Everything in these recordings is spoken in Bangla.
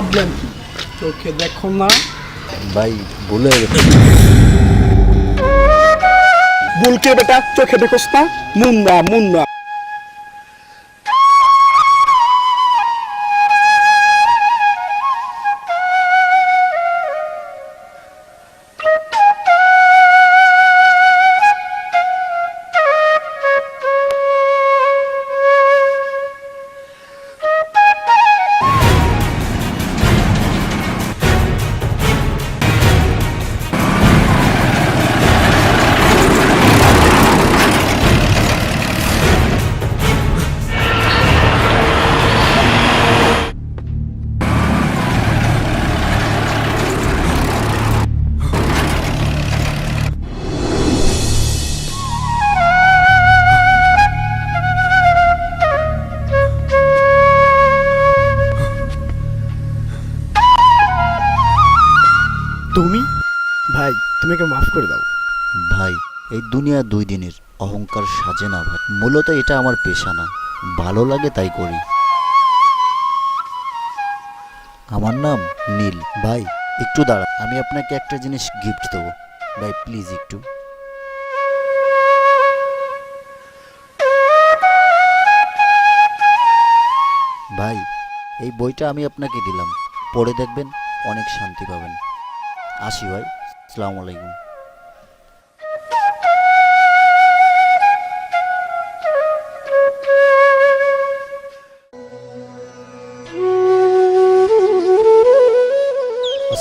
প্রবলেম চোখে দেখো না ভাই ভুলে গেছে। ভুলকে বেটা? চোখে দেখোস না? মুন্না মুন্না। দুনিয়া দুই দিনের, অহংকার সাজে না ভাই। মূলত এটা আমার পেশা না, ভালো লাগে তাই করি। আমার নাম নীল। ভাই, একটু দাঁড়া, আমি আপনাকে একটা জিনিস গিফট দেবো। ভাই প্লিজ একটু। ভাই, এই বইটা আমি আপনাকে দিলাম। পড়ে দেখবেন, অনেক শান্তি পাবেন। আসি ভাই, আসসালামু আলাইকুম।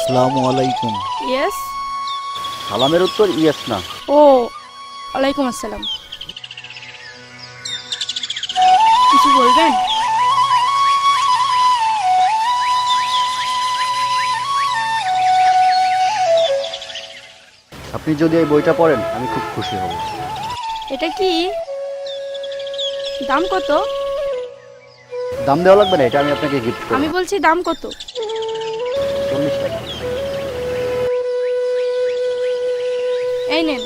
আসসালামু আলাইকুম। ইয়েস সালামের উত্তর ইয়েস না। ও ওয়ালাইকুম আসসালাম। কিছু বলবেন? আপনি যদি এই বইটা পড়েন আমি খুব খুশি হব। এটা কি? দাম কত? দাম দেওয়া লাগবে না এটা আমি আপনাকে গিফট করব। আমি বলছি দাম কত? চল্লিশ টাকা। এই নেন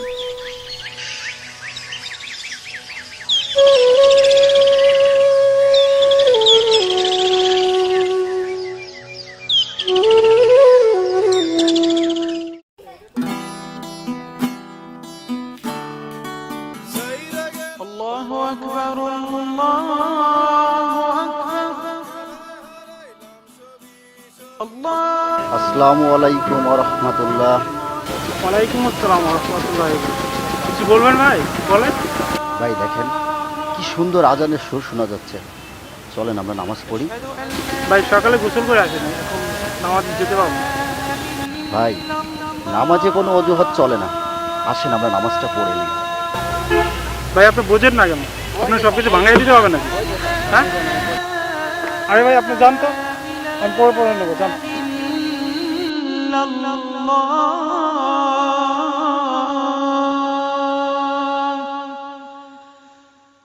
আসসালামু আলাইকুম ওয়া রাহমাতুল্লাহ ওয়ালাইকুম আসসালাম রহমতুল্লাহ। কিছু বলবেন ভাই? বলেন। ভাই দেখেন কি সুন্দর আজানের সুর শোনা যাচ্ছে। চলেন আমরা নামাজ পড়ি। ভাই সকালে গোসল করে আসেন এখন নামাজ যেতে পারব ভাই নামাজে কোনো অজুহাত চলে না। আসেন আমরা নামাজটা পড়ে নিই। ভাই আপনি বোঝেন না কেন? আপনি সব কিছু ভাঙাই দিতে হবে নাকি? হ্যাঁ? আরে ভাই আপনি জান তো। আমি পরে পরে নেব জান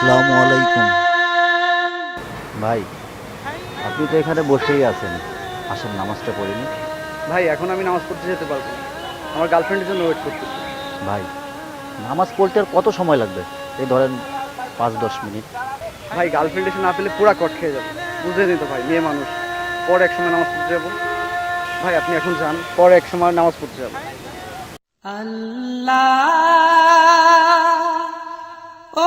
আসসালামু আলাইকুম। ভাই আপনি তো এখানে বসেই আছেন। আসেন নামাজটা পড়ে নিই। ভাই এখন আমি নামাজ পড়তে যেতে পারব না। আমার গার্লফ্রেন্ডের জন্য ওয়েট করতেছি ভাই নামাজ পড়তে আর কত সময় লাগবে? এই ধরেন পাঁচ দশ মিনিট। ভাই গার্লফ্রেন্ড এসে না পেলে পুরা কট খেয়ে যাবে। বুঝে তো ভাই মেয়ে মানুষ। পরে এক সময় নামাজ পড়তে যাব। ভাই আপনি এখন যান পরে এক সময় নামাজ পড়তে যাব। আল্লাহ ও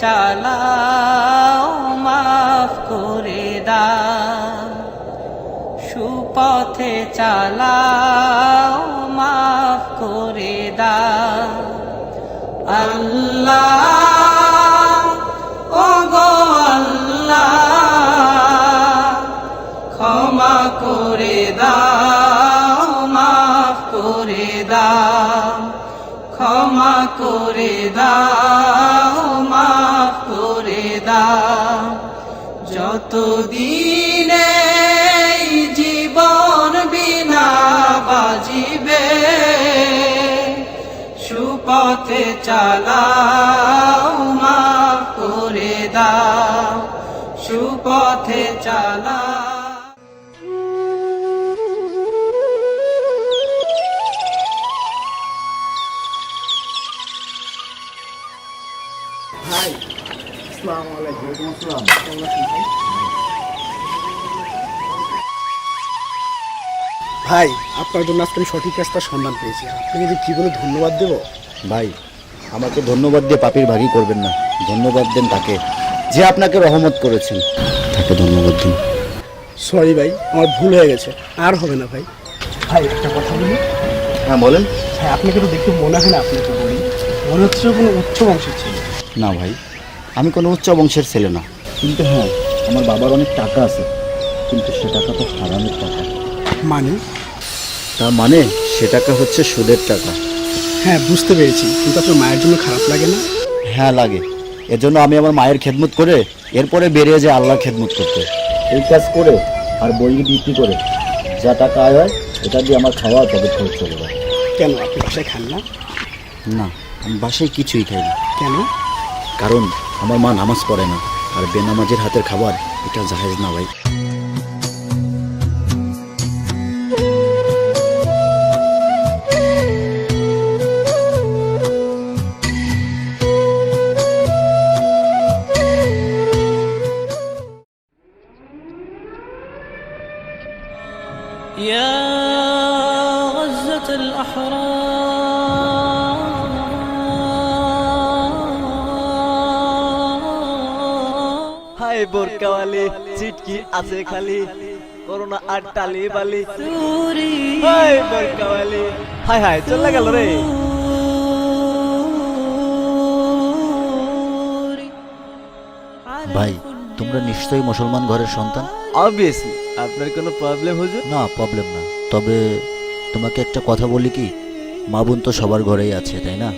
চালাও, মাফ করে দাও। সুপথে চালাও, মাফ করে দাও। আল্লাহ ও আল্লাহ, ক্ষমা করে দাও, মাফ করে দাও। ক্ষমা করে দাও। ভাই আপনার জন্য আজকে আমি সঠিক রাস্তার সন্ধান পেয়েছি। আপনি যদি কি বলে ধন্যবাদ দেবো? ভাই আমাকে ধন্যবাদ দিয়ে পাপির ভাগই করবেন না। ধন্যবাদ দেন তাকে যে আপনাকে রহমত করেছেন। তাকে ধন্যবাদ দিন। সরি ভাই আমার ভুল হয়ে গেছে। আর হবে না ভাই। ভাই একটা কথা বলি। হ্যাঁ বলেন। হ্যাঁ আপনাকে তো দেখতে মনে হয় না আপনাকে বলি। মনে হচ্ছে কোনো উচ্চ বংশের ছেলে। না ভাই আমি কোনো উচ্চ বংশের ছেলে না। কিন্তু হ্যাঁ আমার বাবার অনেক টাকা আছে কিন্তু সে টাকা তো হারামের টাকা মানে? তার মানে সে টাকা হচ্ছে সুদের টাকা। হ্যাঁ বুঝতে পেরেছি কিন্তু আপনার মায়ের জন্য খারাপ লাগে না? হ্যাঁ লাগে। এজন্য আমি আমার মায়ের খেদমত করে এরপরে বেরিয়ে যায় আল্লাহ খেদমত করতে। এই কাজ করে আর বই বিক্রি করে যা টাকা আয় হয় এটা দিয়ে আমার খাওয়া তবে খরচ চলে যায়। কেন আপনি বাসায় খান না? না আমি বাসায় কিছুই খাই না। কেন? কারণ আমার মা নামাজ পড়ে না। আর বেনামাজের হাতের খাবার এটা জাহেজ না ভাই يا غزة الأحرار হাই বোরকাওয়ালি চিটকি আছে খালি করোনা আর টালি বালি। হাই বোরকাওয়ালি হাই হাই চলে গেল রে। ভাই তোমরা নিশ্চয়ই মুসলমান ঘরের সন্তান? অবভিয়াসলি আপনার কোনো প্রবলেম হুজুর? না প্রবলেম না। তবে তোমাকে একটা কথা বলি কি? মা বোন তো সবার ঘরেই আছে তাই না?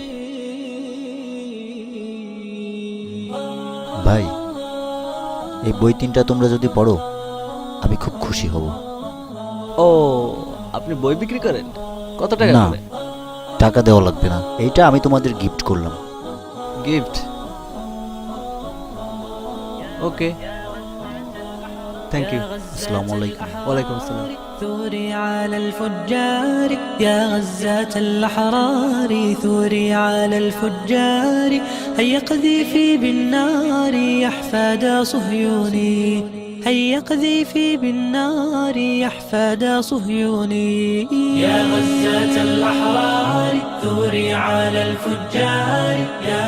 ভাই এই বই তিনটা তোমরা যদি পড়ো আমি খুব খুশি হব। ও আপনি বই বিক্রি করেন? কত টাকা না টাকা দেওয়া লাগবে না। এইটা আমি তোমাদের গিফট করলাম। গিফট ওকে থ্যাংক ইউ আসসালামু আলাইকুম। ওয়ালাইকুম আসসালাম। ثوري على الفجار يا غزاة الأحرار ثوري على الفجار. هيا قذيفي بالنار يا أحفاد صهيوني. هيا قذيفي بالنار يا أحفاد صهيوني. يا غزاة الأحرار ثوري على الفجار. يا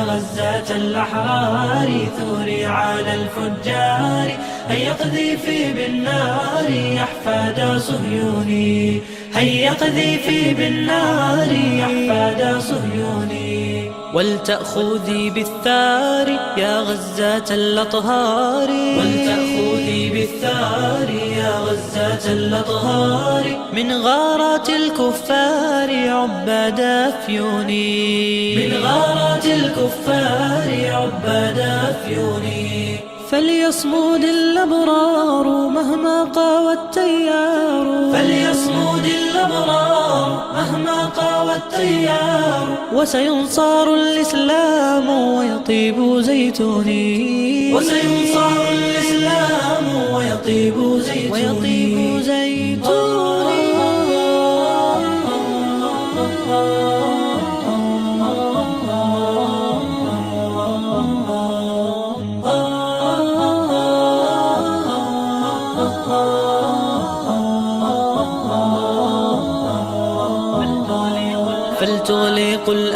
الأحرار ثوري على الفجار. هيا قذيفي بالنار أحفاد صهيوني هيا قذيفي بالنار أحفاد صهيوني ولتأخذي بالثار يا غزاة الأطهار. ولتأخذي بالثار يا غزاة الأطهار من غارات الكفار عباد أفيوني من غارات الكفار عباد أفيوني فليصمود الأبرار مهما قاوى التيار. فليصمود الأبرار مهما قاوى التيار وسينصار الإسلام ويطيب زيتوني وسينصار الإسلام ويطيب زيتوني ويطيب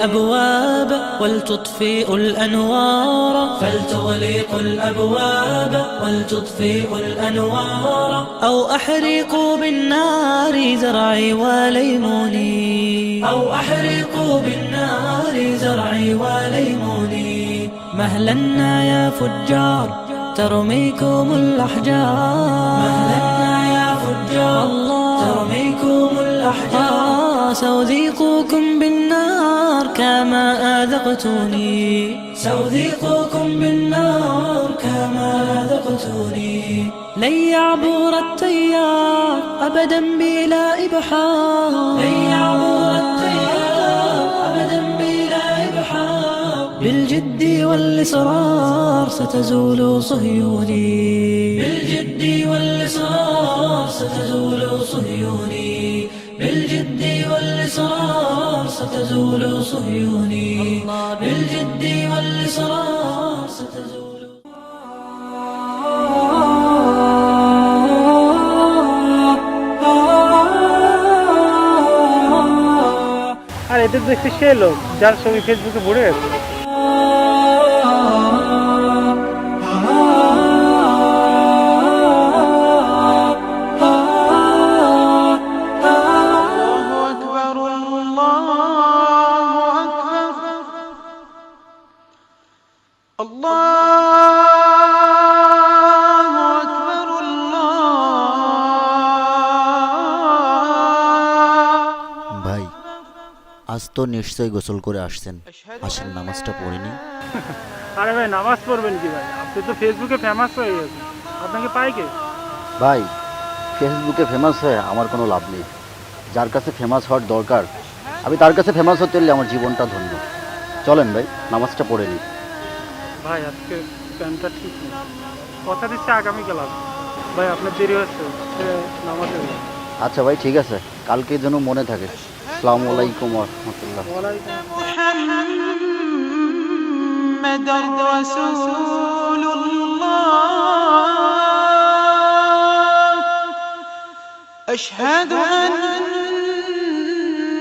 الأبواب ولتطفئوا الأنوار. فلتغلقوا الأبواب ولتطفئوا الأنوار. أو أحرقوا بالنار زرعي وليموني أو أحرقوا بالنار زرعي وليموني مهلا يا فجار ترميكم الأحجار. مهلا يا فجار الله ترميكم الأحجار. سأذيقكم بالنار كما أذقتوني. سأذيقكم بالنار كما أذقتوني. لن يعبر التيار أبدا بلا إبحار. لن يعبر التيار أبدا بلا إبحار. بالجد والإصرار ستزول صهيوني. بالجد والإصرار ستزول صهيوني. ستزول صهيوني بالجد والإصرار ستزول আর এদের দেখছি সেই লোক যার ছবি ফেসবুকে ভাই আজ তো নিশ্চয়ই গোসল করে আসছেন। আসেন নামাজটা পড়িনি। আরে ভাই নামাজ পড়বেন কি ভাই? আপনি তো ফেসবুকে ফেমাস হয়ে গেছেন। আপনাকে পাই কে? ভাই ফেসবুকে ফেমাস হয়ে আমার কোনো লাভ নেই। যার কাছে ফেমাস হওয়ার দরকার আমি তার কাছে ফেমাস হতে হলে আমার জীবনটা ধন্য। চলেন ভাই নামাজটা পড়ে নিই। ভাই আজকে প্যান্টটা ঠিক নেই কথা দিচ্ছে আগামীকাল আসবে ভাই আপনার দেরি হচ্ছে সে নামাজে যাবে। আচ্ছা ভাই ঠিক আছে কালকে যেন মনে থাকে আসসালামু আলাইকুম রহমতুল্লাহ ওয়ালাইকুম محمد رسول الله أشهد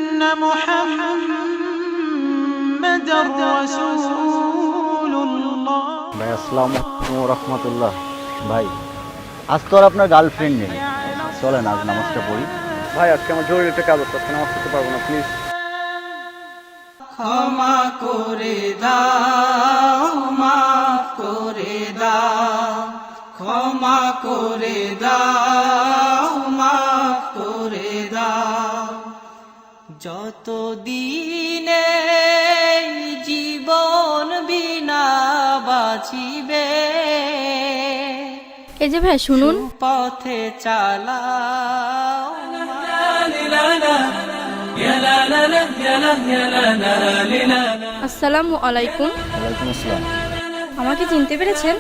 أن محمد رسول الله ভাই আসসালামু রহমতুল্লাহ। ভাই, আজ তো আর আপনার গার্লফ্রেন্ড নেই। চলেন, আজ নামাজটা পড়ি। ভাই, আজকে আমার জরুরি একটা কাজ আছে নামাজ পড়তে পারব না প্লিজ ক্ষমা করে দাও, মাফ করে দাও। ক্ষমা করে দাও, মাফ করে দাও। যত দিনে বাঁচিবে। এই যে ভাই শুনুন। পথে চালাও। আসসালামু আলাইকুম। ওয়ালাইকুম আসসালাম। আমাকে চিনতে পেরেছেন?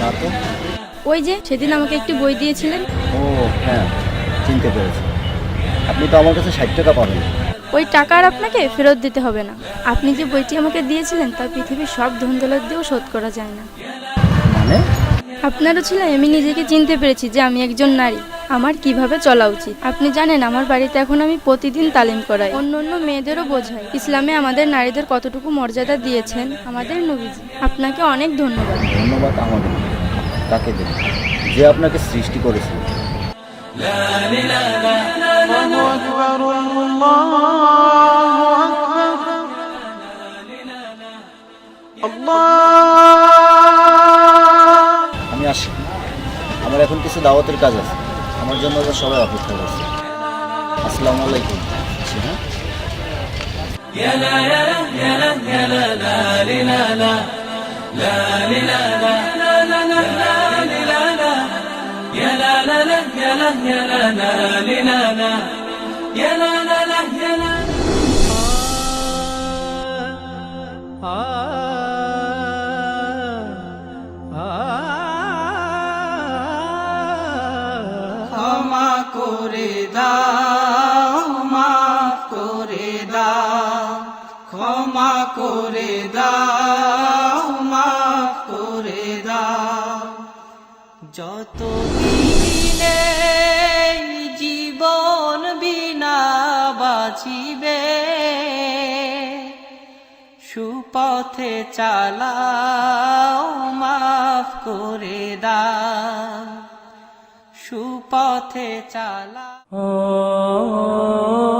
না তো। ওই যে সেদিন আমাকে একটি বই দিয়েছিলেন। ও হ্যাঁ চিনতে পেরেছি। আপনি তো আমার কাছে ষাট টাকা পাবেন। ওই টাকা আর আপনাকে ফেরত দিতে হবে না। আপনি যে বইটি আমাকে দিয়েছিলেন তা পৃথিবীর সব ধন দৌলত দিয়েও শোধ করা যায় না। মানে? আপনারও ছিল আমি নিজেকে চিনতে পেরেছি যে আমি একজন নারী। আমার কীভাবে চলা উচিত? আপনি জানেন আমার বাড়িতে এখন আমি প্রতিদিন তালিম করাই। অন্য অন্য মেয়েদেরও বোঝাই। ইসলামে আমাদের নারীদের কতটুকু মর্যাদা দিয়েছেন আমাদের নবীজি। আপনাকে অনেক ধন্যবাদ। ধন্যবাদ আমাকে তাকে দেন। যে আপনাকে সৃষ্টি করেছে আমি আসি আমার এখন কিছু দাওয়াতের কাজ আছে আমার জন্য সবাই অপেক্ষা করছে আসসালামু আলাইকুম আসি, হ্যাঁ ক্ষমা করে দাও মাফ করে দাও ক্ষমা করে দাও মাফ করে দাও। যত দিনে জীবন বিনা বাঁচিবে সুপথে চালাও মাফ করে দা সুপথে চালা আমিন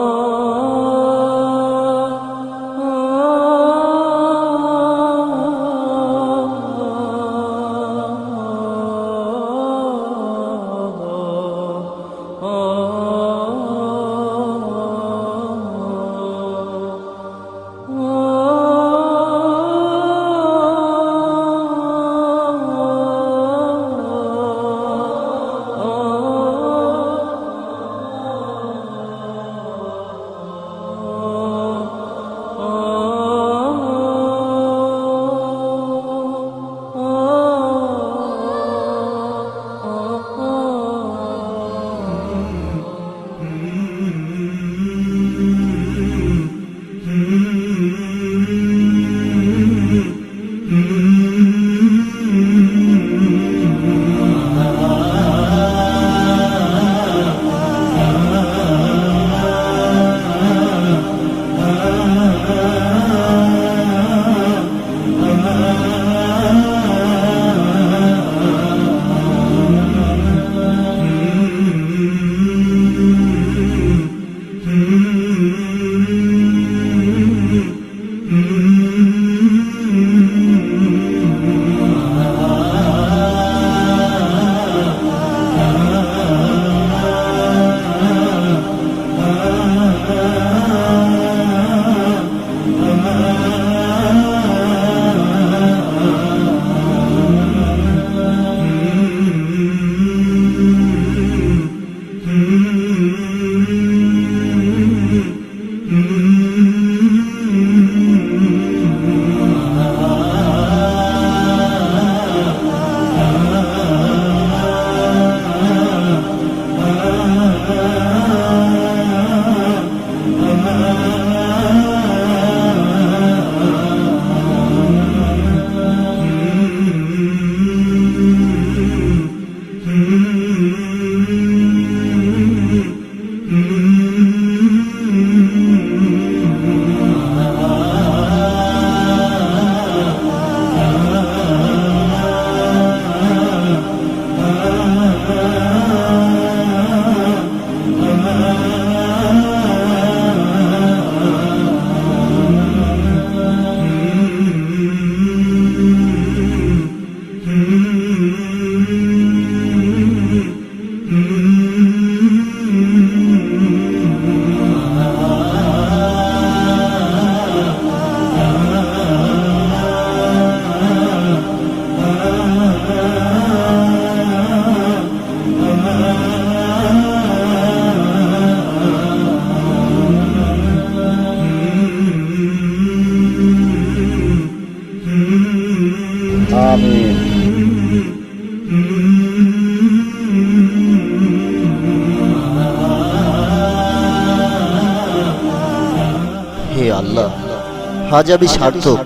আমি সার্থক,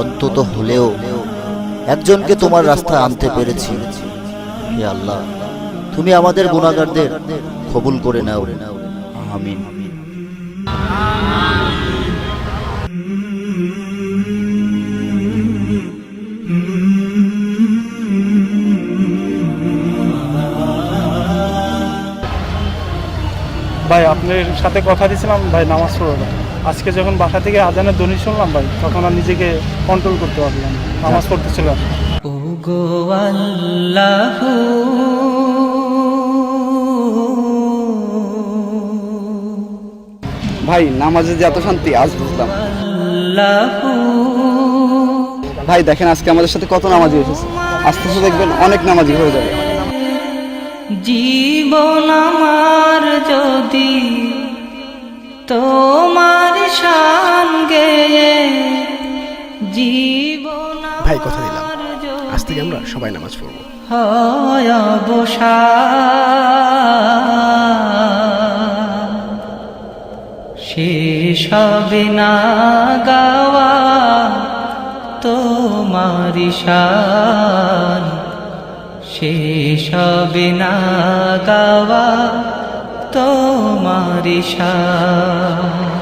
অন্তত হলেও একজনকে তোমার রাস্তায় আনতে পেরেছি। হে আল্লাহ, তুমি আমাদের গুণাগারদের কবুল করে নাও। আমিন। ভাই, আপনার সাথে কথা দিয়েছিলাম, ভাই, নামাজ পড়বে আজকে যখন বাসা থেকে আজানের ধ্বনি শুনলাম ভাই তখন আর নিজেকে কন্ট্রোল করতে পারলাম নামাজ পড়তেছিল আর। ও গো আল্লাহ। ভাই নামাজে যে এত শান্তি আজ বুঝলাম। ভাই দেখেন আজকে আমাদের সাথে কত নামাজি এসেছে। আস্তে আস্তে দেখবেন অনেক নামাজি হয়ে যাবে। জীবন আমার যদি তোমার ভাই কথা দিলাম। আজ থেকে আমরা সবাই নামাজ পড়ব। হয় শেষ হবে না গাওয়া তোমার শান শেষ হবে না গাওয়া তোমারি শান